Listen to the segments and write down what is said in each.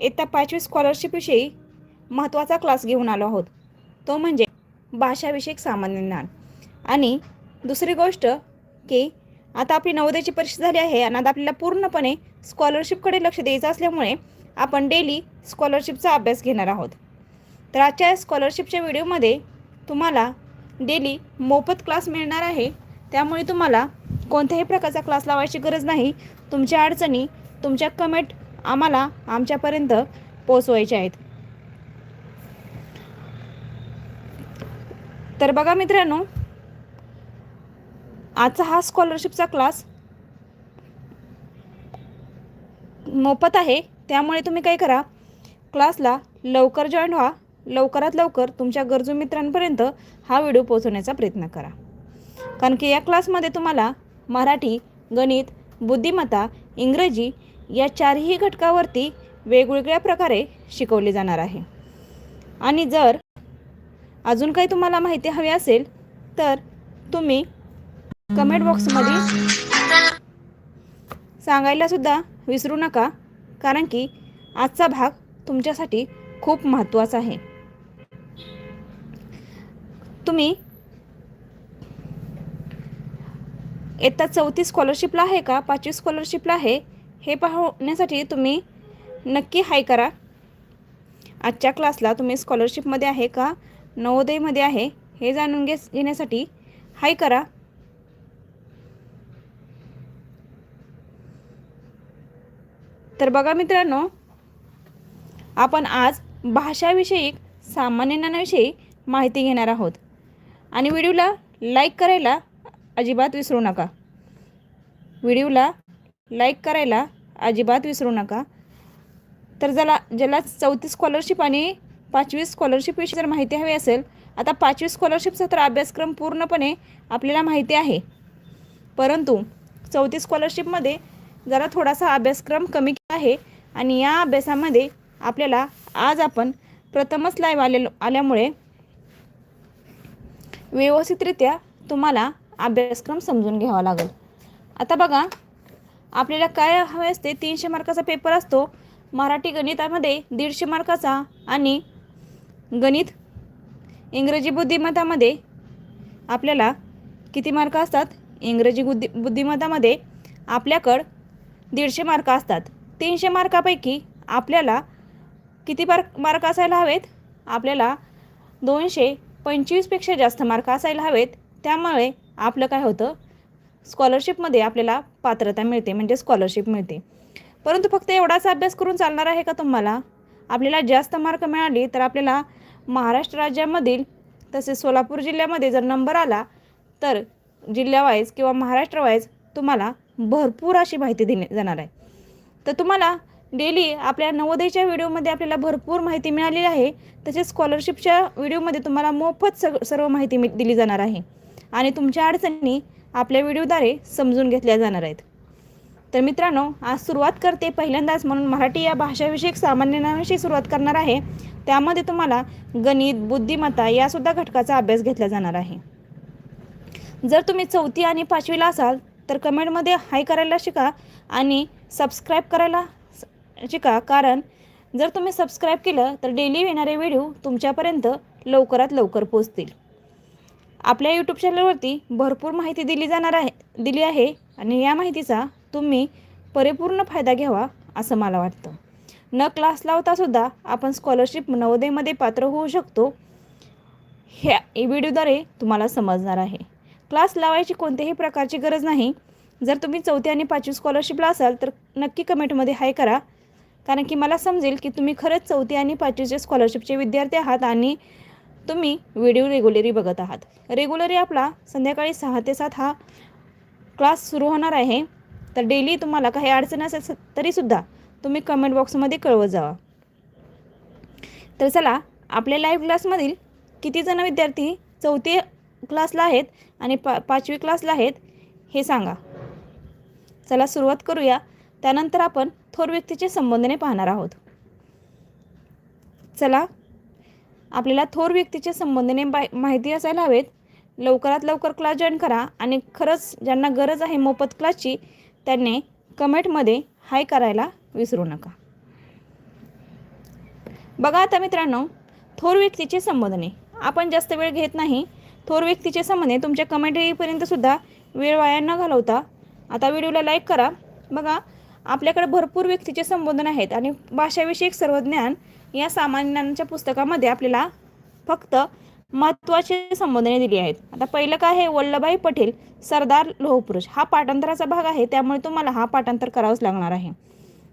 इयत्ता पाचवी स्कॉलरशिपविषयी महत्त्वाचा क्लास घेऊन आलो आहोत. तो म्हणजे भाषाविषयक सामान्य ज्ञान. आणि दुसरी गोष्ट की आता आपली नवोदयाची परीक्षा झाली आहे आणि आता आपल्याला पूर्णपणे स्कॉलरशिपकडे लक्ष द्यायचं असल्यामुळे आपण डेली स्कॉलरशिपचा अभ्यास घेणार आहोत. तर आजच्या स्कॉलरशिपच्या व्हिडिओमध्ये तुम्हाला डेली मोफत क्लास मिळणार आहे. त्यामुळे तुम्हाला कोणत्याही प्रकारचा क्लास लावायची गरज नाही. तुमच्या अडचणी तुमच्या कमेंट आम्हाला आमच्यापर्यंत पोचवायचे आहेत. तर बघा मित्रांनो आजचा हा स्कॉलरशिपचा क्लास मोफत आहे. त्यामुळे तुम्ही काय करा क्लासला लवकर जॉईन व्हा. लवकरात लवकर तुमच्या गरजू मित्रांपर्यंत हा व्हिडिओ पोहोचवण्याचा प्रयत्न करा. कारण की या क्लासमध्ये तुम्हाला मराठी गणित बुद्धिमत्ता इंग्रजी या चारही घटकावरती वेगवेगळ्या प्रकारे शिकवले जाणार आहे. आणि जर अजून काही तुम्हाला माहिती हवी असेल तर तुम्ही कमेंट बॉक्समध्ये सांगायला सुद्धा विसरू नका कारण की आजचा भाग तुमच्यासाठी खूप महत्त्वाचा आहे. तुम्ही इयत्ता चौथी स्कॉलरशिपला आहे का? पाचवी स्कॉलरशिपला आहे? हे पाहण्यासाठी तुम्ही नक्की हाय करा. आजच्या क्लासला तुम्ही स्कॉलरशिपमध्ये आहे का? नवोदयमध्ये आहे हे जाणून घे घेण्यासाठी हाय करा. तर बघा मित्रांनो आपण आज भाषाविषयी सामान्य ज्ञानाविषयी माहिती घेणार आहोत. आणि व्हिडिओला लाईक करायला अजिबात विसरू नका. व्हिडिओला लाईक करायला अजिबात विसरू नका. तर ज्याला ज्याला चौथी स्कॉलरशिप आणि पाचवी स्कॉलरशिपविषयी जर माहिती हवी असेल आता पाचवी स्कॉलरशिपचा तर अभ्यासक्रम पूर्णपणे आपल्याला माहिती आहे. परंतु चौथी स्कॉलरशिपमध्ये जरा थोडासा अभ्यासक्रम कमी आहे आणि या अभ्यासामध्ये आपल्याला आज आपण प्रथमच लाईव्ह आले आल्यामुळे व्यवस्थितरित्या तुम्हाला अभ्यासक्रम समजून घ्यावा लागेल. आता बघा आपल्याला काय हवे असते? तीनशे मार्काचा पेपर असतो. मराठी गणितामध्ये दीडशे मार्काचा आणि गणित इंग्रजी बुद्धिमत्तामध्ये आपल्याला किती मार्क असतात? इंग्रजी बुद्धी बुद्धिमत्तामध्ये आपल्याकडं दीडशे मार्क असतात. तीनशे मार्कापैकी आपल्याला किती मार्क मार्क असायला हवेत? आपल्याला दोनशे पंचवीसपेक्षा जास्त मार्क असायला हवेत. त्यामुळे आपलं काय होतं? स्कॉलरशिपमध्ये आपल्याला पात्रता मिळते म्हणजे स्कॉलरशिप मिळते. परंतु फक्त एवढाच अभ्यास करून चालणार आहे का तुम्हाला? आपल्याला जास्त मार्क मिळाली तर आपल्याला महाराष्ट्र राज्यामधील तसेच सोलापूर जिल्ह्यामध्ये जर नंबर आला तर जिल्ह्यावाईज किंवा महाराष्ट्रवाईज तुम्हाला भरपूर अशी माहिती दिली जाणार आहे. तर तुम्हाला डेली आपल्या नवोदयच्या व्हिडिओमध्ये आपल्याला भरपूर माहिती मिळालेली आहे. तसेच स्कॉलरशिपच्या व्हिडिओमध्ये तुम्हाला मोफत सग सर्व माहिती मि दिली जाणार आहे. आणि तुमच्या अडचणी आपल्या व्हिडिओद्वारे समजून घेतल्या जाणार आहेत. तर मित्रांनो आज सुरुवात करते पहिल्यांदाच म्हणून मराठी या भाषाविषयक सामान्य ज्ञानाविषयी सुरुवात करणार आहे. त्यामध्ये तुम्हाला गणित बुद्धिमत्ता यासुद्धा घटकाचा अभ्यास घेतला जाणार आहे. जर तुम्ही चौथी आणि पाचवीला असाल तर कमेंटमध्ये हाय करायला शिका आणि सबस्क्राईब करायला शिका. कारण जर तुम्ही सबस्क्राईब केलं तर डेली येणारे व्हिडिओ तुमच्यापर्यंत लवकरात लवकर पोचतील आपल्या यूट्यूब चॅनलवरती भरपूर माहिती दिली जाणार आहे दिली आहे आणि या माहितीचा तुम्ही परिपूर्ण फायदा घ्यावा असं मला वाटतं. न क्लास लावतासुद्धा आपण स्कॉलरशिप नवोदयमध्ये पात्र होऊ शकतो ह्या व्हिडिओद्वारे तुम्हाला समजणार आहे. क्लास लावायची कोणत्याही प्रकारची गरज नाही. जर तुम्ही चौथी आणि पाचवी स्कॉलरशिपला असाल तर नक्की कमेंटमध्ये हाय करा. कारण की मला समजेल की तुम्ही खरंच चौथी आणि पाचवीचे स्कॉलरशिपचे विद्यार्थी आहात आणि तुम्ही व्हिडिओ रेग्युलरी बघत आहात. रेग्युलरी आपला संध्याकाळी सहा ते सात हा क्लास सुरू होणार आहे. तर डेली तुम्हाला काही अडचण असेल तरीसुद्धा तुम्ही कमेंट बॉक्समध्ये कळवत जावा. तर चला आपल्या लाईव्ह क्लासमधील किती जण विद्यार्थी चौथी क्लासला आहेत आणि पा पाचवी क्लासला आहेत हे सांगा. चला सुरुवात करूया. त्यानंतर आपण थोर व्यक्तीचे संबोधने पाहणार आहोत. चला आपल्याला थोर व्यक्तीचे संबंधने बाय माहिती असायला हवेत. लवकरात लवकर क्लास जॉईन करा आणि खरंच ज्यांना गरज आहे मोफत क्लासची त्यांनी कमेंटमध्ये हाय करायला विसरू नका. बघा आता मित्रांनो थोर व्यक्तीचे संबोधने आपण जास्त वेळ घेत नाही. थोर व्यक्तीचे संबंधने तुमच्या कमेंट सुद्धा वेळ वाया न घालवता आता व्हिडिओला लाईक करा. बघा आपल्याकडे भरपूर व्यक्तीचे संबोधन आहेत आणि भाषाविषयक सर्व ज्ञान या सामान्यांच्या पुस्तकामध्ये आपल्याला फक्त महत्त्वाचे संबोधने दिली आहेत. आता पहिलं काय आहे? वल्लभभाई पटेल सरदार लोहपुरुष. हा पाठांतराचा भाग आहे त्यामुळे तुम्हाला हा पाठांतर करावाच लागणार आहे.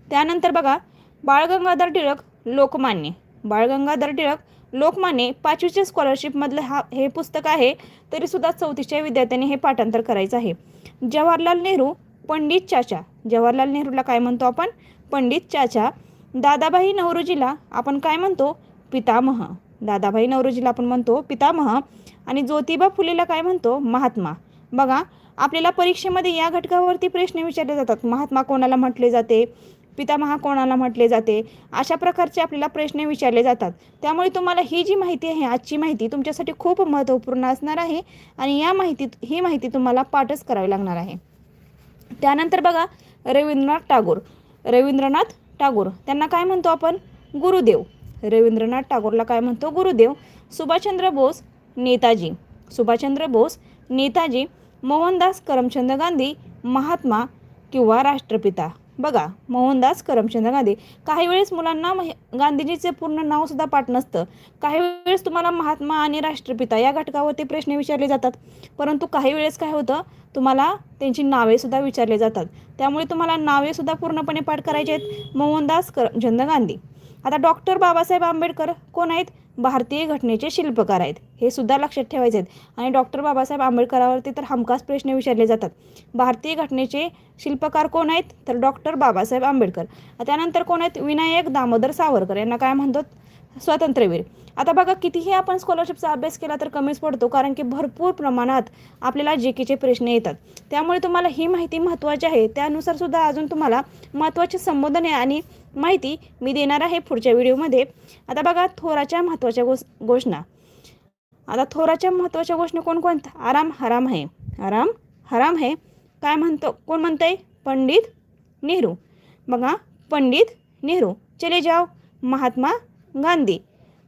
त्यानंतर बघा बाळगंगाधर टिळक लोकमान्य. बाळगंगाधर टिळक लोकमान्य पाचवीच्या स्कॉलरशिपमधलं हा हे पुस्तक आहे तरीसुद्धा चौथीच्या विद्यार्थ्यांनी हे पाठांतर करायचं आहे. जवाहरलाल नेहरू पंडित चाचा. जवाहरलाल नेहरूला काय म्हणतो आपण? पंडित चाचा. दादाभाई नवरोजीला आपण काय म्हणतो? पितामह. दादाभाई नवरोजीला आपण म्हणतो पितामह. आणि ज्योतिबा फुलेला काय म्हणतो? महात्मा. बघा आपल्याला परीक्षेमध्ये या घटकावरती प्रश्न विचारले जातात. महात्मा कोणाला म्हटले जाते? पितामहा कोणाला म्हटले जाते? अशा प्रकारचे आपल्याला प्रश्न विचारले जातात. त्यामुळे तुम्हाला ही जी माहिती आहे आजची माहिती तुमच्यासाठी खूप महत्त्वपूर्ण असणार आहे. आणि या माहितीत ही माहिती तुम्हाला पाठच करावी लागणार आहे. त्यानंतर बघा रवींद्रनाथ टागोर. रवींद्रनाथ टागोर. त्यांना काय म्हणतो आपण? गुरुदेव. रवींद्रनाथ टागोरला काय म्हणतो? गुरुदेव. सुभाषचंद्र बोस नेताजी. सुभाषचंद्र बोस नेताजी मोहनदास करमचंद गांधी महात्मा किंवा राष्ट्रपिता. बघा मोहनदास करमचंद गांधी. काही वेळेस मुलांना गांधीजीचे पूर्ण नाव सुद्धा पाठ नसतं. काही वेळेस तुम्हाला महात्मा आणि राष्ट्रपिता या घटकावरती प्रश्न विचारले जातात. परंतु काही वेळेस काय होतं तुम्हाला त्यांची नावे सुद्धा विचारले जातात. त्यामुळे तुम्हाला नावे सुद्धा पूर्णपणे पाठ करायचे आहेत मोहनदास करमचंद गांधी. आता डॉक्टर बाबासाहेब आंबेडकर कोण आहेत? भारतीय घटनेचे शिल्पकार आहेत. हे सुद्धा लक्षात ठेवायचे आहेत. आणि डॉक्टर बाबासाहेब आंबेडकरावरती तर हमखास प्रश्न विचारले जातात. भारतीय घटनेचे शिल्पकार कोण आहेत? तर डॉक्टर बाबासाहेब आंबेडकर. त्यानंतर कोण आहेत? विनायक दामोदर सावरकर यांना काय म्हणतात? स्वातंत्र्यवीर. आता बघा कितीही आपण स्कॉलरशिपचा अभ्यास केला तर कमीच पडतो कारण की भरपूर प्रमाणात आपल्याला जे केचे प्रश्न येतात. त्यामुळे तुम्हाला ही माहिती महत्त्वाची आहे. त्यानुसार सुद्धा अजून तुम्हाला महत्त्वाचे संबोधने आणि माहिती मी देणार आहे पुढच्या व्हिडिओमध्ये. आता बघा थोराच्या महत्त्वाच्या गोष घोषणा. आता थोराच्या महत्त्वाच्या घोषणा कोणकोणत्या आराम हराम आहे आराम हराम आहे काय म्हणतो? कोण म्हणतंय? पंडित नेहरू. बघा पंडित नेहरू. चले जाओ महात्मा गांधी.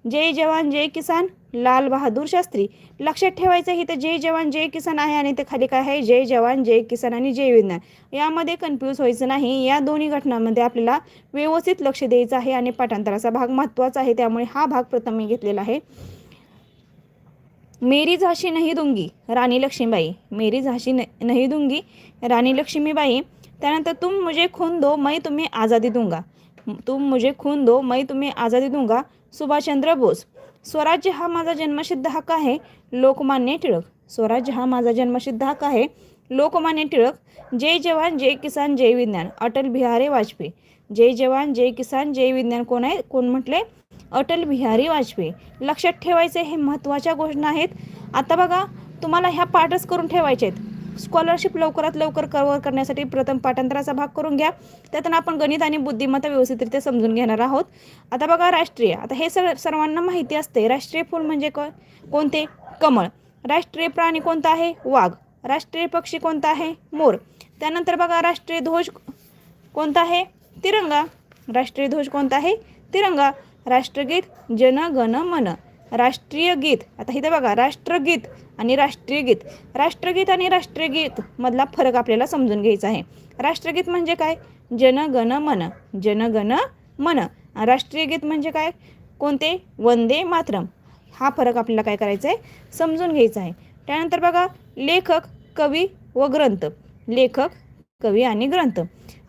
जय जवान जय किसान. लाल बहादूर शास्त्री. लक्षात ठेवायचं आहे इथं जय जवान जय किसान आहे आणि ते खाली काय आहे? जय जवान जय किसान आणि जय विज्ञान. यामध्ये कन्फ्यूज व्हायचं नाही. या दोन्ही घटनांमध्ये आपल्याला व्यवस्थित लक्ष द्यायचं आहे आणि पाठांतराचा भाग महत्त्वाचा आहे. त्यामुळे हा भाग प्रथम मी घेतलेला आहे. मेरी झाशी नाही दुंगी राणी लक्ष्मीबाई. मेरी झाशी न- नहीं दुंगी राणी लक्ष्मीबाई. त्यानंतर तुम मुझे खून दो मैं तुम्हें आज़ादी दूंगा. तुम मुझे खून दो मैं तुम्हें आज़ादी दूंगा. सुभाषचंद्र बोस. स्वराज्य हा माझा जन्मसिद्ध हक्क आहे. लोकमान्य टिळक. स्वराज्य हा माझा जन्मसिद्ध हक्क आहे. लोकमान्य टिळक. जय जवान जय किसान जय विज्ञान. अटल बिहारी वाजपेयी. जय जवान जय किसान जय विज्ञान. कोण आहे? कोण म्हटले? अटल बिहारी वाजपेयी. लक्षात ठेवायचे हे महत्त्वाच्या घोषणा आहेत. आता बघा तुम्हाला ह्या पाठच करून ठेवायचे आहेत स्कॉलरशिप लवकरात लवकर कव्हर करण्यासाठी प्रथम पाठांतराचा भाग करून घ्या. त्यातून आपण गणित आणि बुद्धिमत्ता व्यवस्थितरित्या समजून घेणार आहोत. आता बघा राष्ट्रीय. आता हे सर सर्वांना माहिती असते. राष्ट्रीय फूल म्हणजे क कोणते? कमळ. राष्ट्रीय प्राणी कोणता आहे? वाघ. राष्ट्रीय पक्षी कोणता आहे? मोर. त्यानंतर बघा राष्ट्रीय ध्वज कोणता आहे? तिरंगा. राष्ट्रीय ध्वज कोणता आहे? तिरंगा. राष्ट्रगीत जन गण मन. राष्ट्रीय गीत. आता इथं बघा राष्ट्रगीत आणि राष्ट्रीय गीत. राष्ट्रगीत आणि राष्ट्रीय गीत मधला फरक आपल्याला समजून घ्यायचा आहे. राष्ट्रगीत म्हणजे काय? जन गण मन. जन गण मन. राष्ट्रीय गीत म्हणजे काय? कोणते? वंदे मातरम. हा फरक आपल्याला काय करायचा आहे? समजून घ्यायचा आहे. त्यानंतर बघा लेखक कवी व ग्रंथ. लेखक कवी आणि ग्रंथ.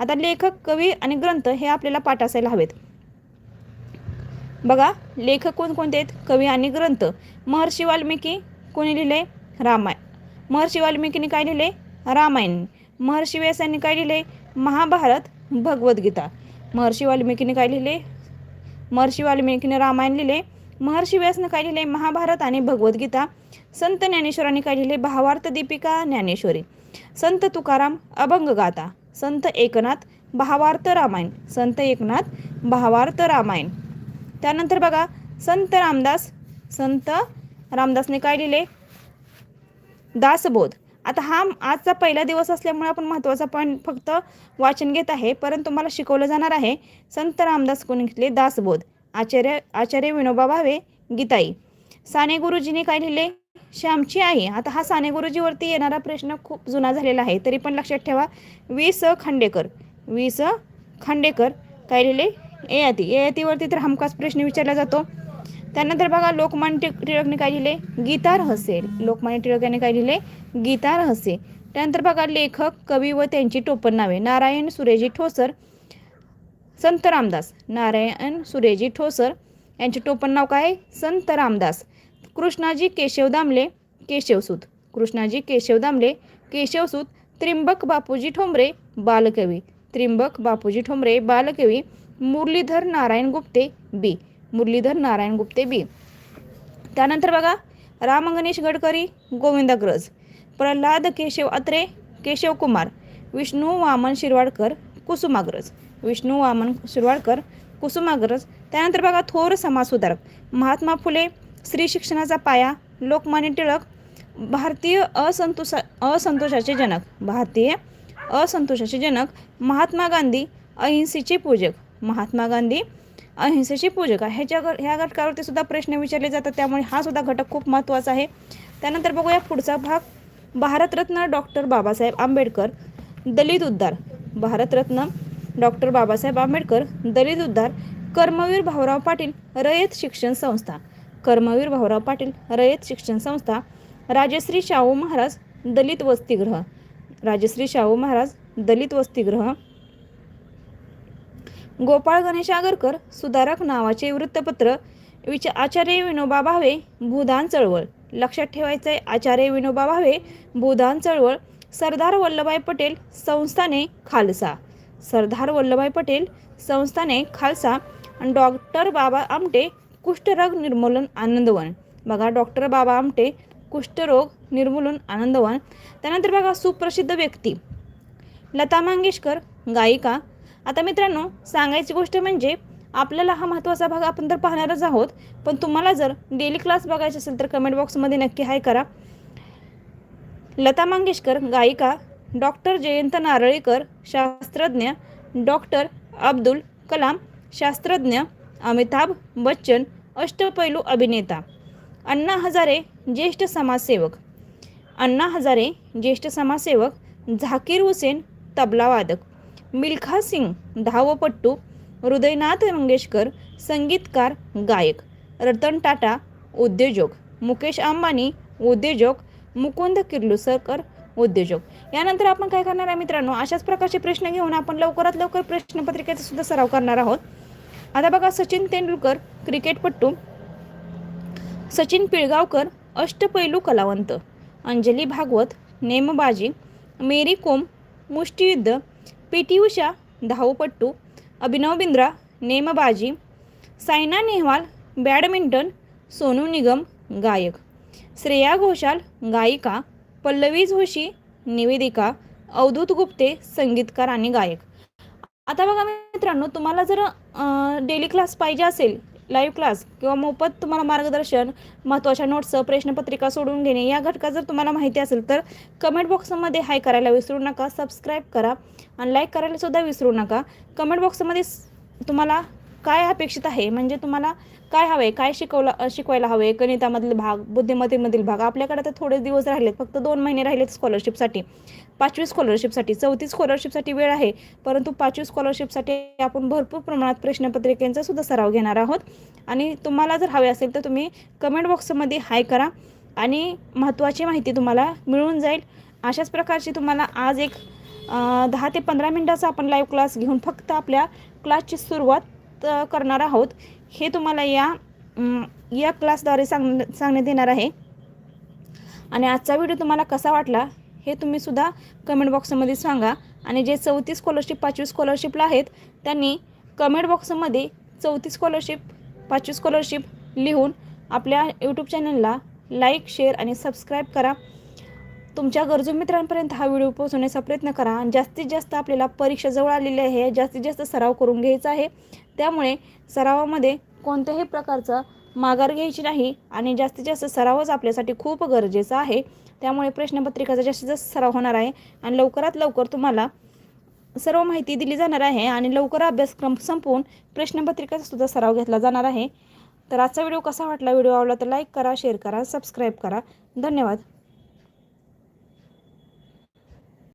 आता लेखक कवी आणि ग्रंथ हे आपल्याला पाठ असायला हवेत. बघा लेखक कोणकोणते आहेत? कवी आणि ग्रंथ. महर्षी वाल्मिकी कोणी लिहिले? रामायण. महर्षी वाल्मिकीने काय लिहिले? रामायण. महर्षी व्यासांनी काय लिहिले? महाभारत भगवद्गीता महर्षी वाल्मिकीने काय लिहिले? महर्षी वाल्मिकीने रामायण लिहिले. महर्षी व्यासनं काय लिहिले? महाभारत आणि भगवद्गीता संत ज्ञानेश्वरांनी काय लिहिले? भावार्थ दीपिका ज्ञानेश्वरी. संत तुकाराम अभंग गाथा. संत एकनाथ भावार्थ रामायण. संत एकनाथ भावार्थ रामायण. त्यानंतर बघा संत रामदास संत रामदासने काय लिहिले? दासबोध. आता हा आजचा पहिला दिवस असल्यामुळे आपण महत्त्वाचा पण फक्त वाचन घेत आहे परंतु मला शिकवलं जाणार आहे संत रामदास कोणी घेतले? दासबोध. आचार्य आचार्य विनोबा भावे गीताई. साने गुरुजीने काय लिहिले? श्यामची आई. आता हा साने गुरुजीवरती येणारा प्रश्न खूप जुना झालेला आहे तरी पण लक्षात ठेवा. वी स खांडेकर. वी स खांडेकर काय लिहिले? ययाती ययातीवरती तर हमखास प्रश्न विचारला जातो. त्यानंतर बघा लोकमान्य टिळकने काय लिहिले? गीता रहस्य लोकमान्य टिळक यांनी काय लिहिले? गीता रहस्य त्यानंतर बघा लेखक कवी व त्यांची टोपण नावे. नारायण सुरेजी ठोसर संत रामदास. नारायण सुरेजी ठोसर यांचे टोपण नाव काय? आहे? संत रामदास. कृष्णाजी केशव दामले केशवसूत कृष्णाजी केशव दामले केशवसूत त्रिंबक बापूजी ठोंबरे बालकवी. त्रिंबक बापूजी ठोंबरे बालकवी. मुरलीधर नारायण गुप्ते बी. मुरलीधर नारायण गुप्ते बी. त्यानंतर बघा राम गणेश गडकरी गोविंदाग्रज प्रल्हाद केशव अत्रे केशव कुमार विष्णू वामन शिरवाडकर कुसुमाग्रज विष्णू वामन शिरवाडकर कुसुमाग्रज त्यानंतर बघा थोर समाजसुधारक महात्मा फुले स्त्री शिक्षणाचा पाया लोकमान्य टिळक भारतीय असंतोषा असंतोषाचे जनक भारतीय असंतोषाचे जनक महात्मा गांधी अहिंसेचे पूजक महात्मा गांधी अहिंसेचे पूजक आहे. ह्याच्या ग- ह्या घटकावरती सुद्धा प्रश्न विचारले जातात. त्यामुळे हा सुद्धा घटक खूप महत्त्वाचा आहे. त्यानंतर बघूया पुढचा भाग. भारतरत्न डॉक्टर बाबासाहेब आंबेडकर दलित उद्धार. भारतरत्न डॉक्टर बाबासाहेब आंबेडकर दलित उद्धार कर्मवीर भाऊराव पाटील रयत शिक्षण संस्था. कर्मवीर भाऊराव पाटील रयत शिक्षण संस्था. राजश्री शाहू महाराज दलित वसतिगृह. राजश्री शाहू महाराज दलित वसतिगृह. गोपाळ गणेश आगरकर सुधारक नावाचे वृत्तपत्र विच आचार्य विनोबा भावे भूदान चळवळ. लक्षात ठेवायचं आहे आचार्य विनोबा भावे भूदान चळवळ सरदार वल्लभभाई पटेल संस्थाने खालसा. सरदार वल्लभभाई पटेल संस्थाने खालसा. आणि डॉक्टर बाबा आमटे कुष्ठरोग निर्मूलन आनंदवन. बघा डॉक्टर बाबा आमटे कुष्ठरोग निर्मूलन आनंदवन. त्यानंतर बघा सुप्रसिद्ध व्यक्ती. लता मंगेशकर गायिका. आता मित्रांनो सांगायची गोष्ट म्हणजे आपल्याला हा महत्त्वाचा भाग आपण तर पाहणारच आहोत पण तुम्हाला जर डेली क्लास बघायचे असेल तर कमेंट बॉक्समध्ये नक्की हाय करा. लता मंगेशकर गायिका डॉक्टर जयंत नारळीकर शास्त्रज्ञ डॉक्टर अब्दुल कलाम शास्त्रज्ञ अमिताभ बच्चन अष्टपैलू अभिनेता अण्णा हजारे ज्येष्ठ समाजसेवक अण्णा हजारे ज्येष्ठ समाजसेवक झाकीर हुसेन तबलावादक मिल्खा सिंग धावपट्टू हृदयनाथ मंगेशकर संगीतकार गायक रतन टाटा उद्योजक मुकेश अंबानी उद्योजक मुकुंद किर्लुसकर उद्योजक. यानंतर आपण काय करणार आहे मित्रांनो? अशाच प्रकारचे प्रश्न घेऊन आपण लवकरात लवकर प्रश्नपत्रिकेचा सुद्धा सराव करणार आहोत. आता बघा सचिन तेंडुलकर क्रिकेटपट्टू सचिन पिळगावकर अष्टपैलू कलावंत. अंजली भागवत नेमबाजी. मेरी कोम मुष्टियुद्ध. पी टी उषा धावपट्टू अभिनव बिंद्रा नेमबाजी सायना नेहवाल बॅडमिंटन सोनू निगम गायक. श्रेया घोषाल गायिका पल्लवी जोशी निवेदिका अवधूत गुप्ते संगीतकार आणि गायक. आता बघा मित्रांनो तुम्हाला जर डेली क्लास पाहिजे असेल लाईव्ह क्लास किंवा मोफत तुम्हाला मार्गदर्शन महत्त्वाच्या नोट्स प्रश्नपत्रिका सोडून घेणे या घटका जर तुम्हाला माहिती असेल तर कमेंट बॉक्समध्ये हाय करायला विसरू नका सबस्क्राईब करा आणि लाईक करायला सुद्धा विसरू नका. कमेंट बॉक्समध्ये तुम्हाला काय अपेक्षित आहे? म्हणजे तुम्हाला काय हवं आहे काय शिकवलं शिकवायला हवं आहे गणितामधील भाग बुद्धिमत्तेमधील भाग? आपल्याकडे तर थोडे दिवस राहिलेत. फक्त दोन महिने राहिलेत स्कॉलरशिपसाठी पाचवी स्कॉलरशिपसाठी चौथी स्कॉलरशिपसाठी वेळ आहे. परंतु पाचवी स्कॉलरशिपसाठी आपण भरपूर प्रमाणात प्रश्नपत्रिकेंचा सुद्धा सराव घेणार आहोत. आणि तुम्हाला जर हवे असेल तर तुम्ही कमेंट बॉक्समध्ये हाय करा आणि महत्त्वाची माहिती तुम्हाला मिळून जाईल. अशाच प्रकारची तुम्हाला आज एक दहा ते पंधरा मिनटाचा आपण लाईव्ह क्लास घेऊन फक्त आपल्या क्लासची सुरुवात करणार आहोत. हे तुम्हाला या या क्लासद्वारे सांग सांगण्यात येणार आहे. आणि आजचा व्हिडिओ तुम्हाला कसा वाटला हे तुम्ही सुद्धा कमेंट बॉक्समध्ये सांगा. आणि जे चौतीस स्कॉलरशिप पाचवी स्कॉलरशिपला आहेत त्यांनी कमेंट बॉक्समध्ये चौथी स्कॉलरशिप पाचवी स्कॉलरशिप लिहून आपल्या यूट्यूब चॅनलला लाईक शेअर आणि सबस्क्राईब करा. तुमच्या गरजू मित्रांपर्यंत हा व्हिडिओ पोहोचवण्याचा प्रयत्न करा. आणि जास्तीत जास्त आपल्याला परीक्षा जवळ आलेली आहे. जास्तीत जास्त सराव करून घ्यायचा आहे. त्यामुळे सरावामध्ये कोणत्याही प्रकारचा माघार घ्यायची नाही आणि जास्तीत जास्त सरावच आपल्यासाठी खूप गरजेचा आहे. त्यामुळे प्रश्नपत्रिकाचा जास्तीत जास्त सराव होणार आहे आणि लवकरात लवकर तुम्हाला सर्व माहिती दिली जाणार आहे आणि लवकर अभ्यासक्रम संपवून प्रश्नपत्रिकाचा सुद्धा सराव घेतला जाणार आहे. तर आजचा व्हिडिओ कसा वाटला? व्हिडिओ आवडला तर लाईक करा शेअर करा सबस्क्राईब करा. धन्यवाद.